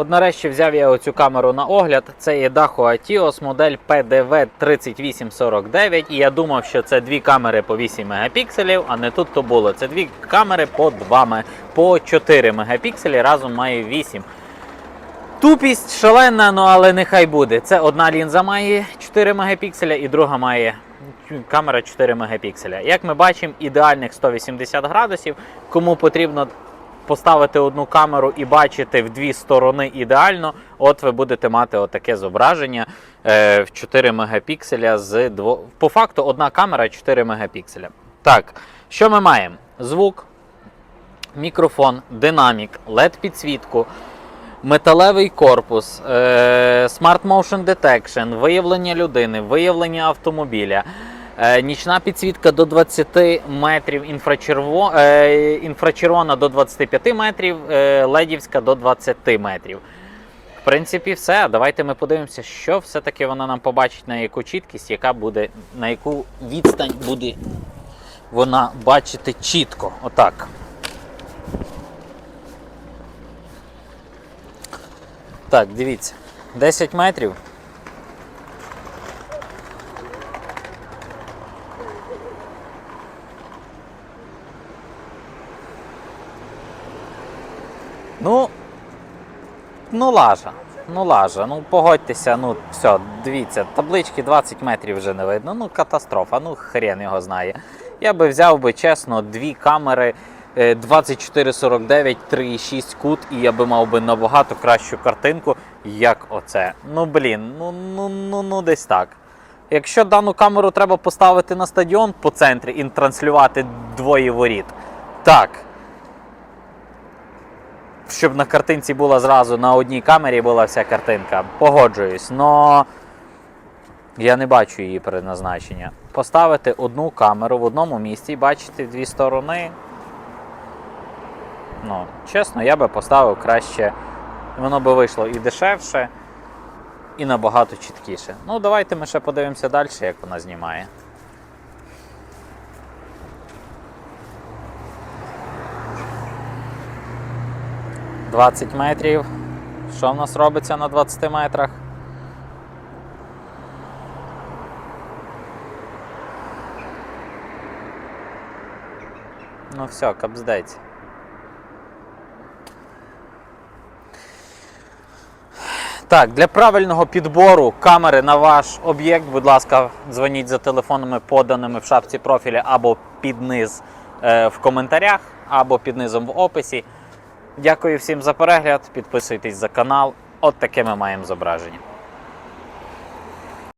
От нарешті взяв я оцю камеру на огляд. Це є Daho Atios модель PDV 3849. І я думав, що це дві камери по 8 мегапікселів, а не тут то було. Це дві камери по 2 по 4 мегапікселі, разом має 8. Тупість шалена, ну але нехай буде. Це одна лінза має 4 мегапікселя і друга має камера 4 мегапікселя. Як ми бачимо, ідеальних 180 градусів. Кому потрібно поставити одну камеру і бачити в дві сторони ідеально, от ви будете мати отаке зображення е, в 4 мегапікселя з дво... По факту одна камера 4 мегапікселя. Так, що ми маємо? Звук, мікрофон, динамік, LED підсвітку. Металевий корпус, Smart Motion Detection, виявлення людини, виявлення автомобіля, нічна підсвітка до 20 метрів, інфрачерво, е, інфрачервона до 25 метрів, е, ледівська до 20 метрів. В принципі, все. Давайте ми подивимося, що все-таки вона нам побачить, на яку чіткість, яка буде, на яку відстань буде вона бачити чітко. Отак. Так, дивіться. 10 метрів. Ну, ну лажа. Ну лажа. Ну погодьтеся, ну все, дивіться, таблички 20 метрів вже не видно. Ну катастрофа, ну хрен його знає. Я би взяв би чесно дві камери е, 2449, 3,6 кут, і я би мав би набагато кращу картинку, як оце. Ну блін, ну ну ну ну десь так. Якщо дану камеру треба поставити на стадіон по центрі і транслювати двоє воріт, так. Щоб на картинці була зразу на одній камері була вся картинка. Погоджуюсь, но я не бачу її предназначення. Поставити одну камеру в одному місці і бачити дві сторони. Ну, чесно, я би поставив краще. Воно би вийшло і дешевше, і набагато чіткіше. Ну, давайте ми ще подивимося далі, як вона знімає. «20 метрів. Що в нас робиться на 20 метрах? Ну все, капздець. Так, для правильного підбору камери на ваш об'єкт, будь ласка, дзвоніть за телефонами, поданими в шапці профіля або під низ е, в коментарях, або під низом в описі. Дякую всім за перегляд. Підписуйтесь за канал. От таке ми маємо зображення.